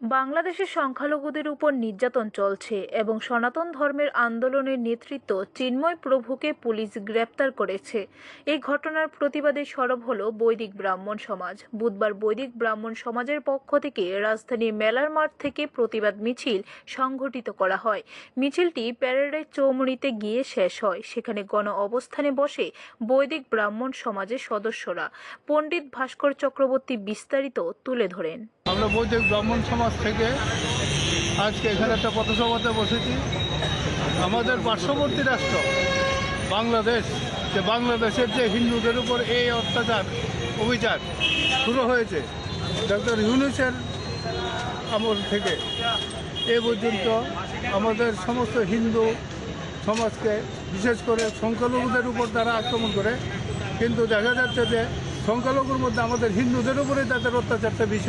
বাংলাদেশে সংখ্যালঘুদের উপর নির্যাতন চলছে এবং সনাতন ধর্মের আন্দোলনের নেতৃত্ব চিন্ময় প্রভুকে পুলিশ গ্রেপ্তার করেছে। এই ঘটনার প্রতিবাদে সরব হল বৈদিক ব্রাহ্মণ সমাজ। বুধবার বৈদিক ব্রাহ্মণ সমাজের পক্ষ থেকে রাজধানীর মেলার মাঠ থেকে প্রতিবাদ মিছিল সংঘটিত করা হয়। মিছিলটি প্যারেডের চৌমুড়িতে গিয়ে শেষ হয়। সেখানে গণ অবস্থানে বসে বৈদিক ব্রাহ্মণ সমাজের সদস্যরা। পণ্ডিত ভাস্কর চক্রবর্তী বিস্তারিত তুলে ধরেন। আমরা বৈদিক ব্রাহ্মণ সমাজ থেকে আজকে এখানে একটা পথসভাতে বসেছি। আমাদের পার্শ্ববর্তী রাষ্ট্র, বাংলাদেশ, যে বাংলাদেশের যে হিন্দুদের উপর এই অত্যাচার অভিযান শুরু হয়েছে ডক্টর ইউনুসের আমল থেকে। এ পর্যন্ত আমাদের সমস্ত হিন্দু সমাজকে, বিশেষ করে সংখ্যালঘুদের উপর তারা আক্রমণ করে, কিন্তু দেখা যাচ্ছে যে সংখ্যালঘুর মধ্যে আমাদের হিন্দুদের উপরে তাদের অত্যাচারটা বেশি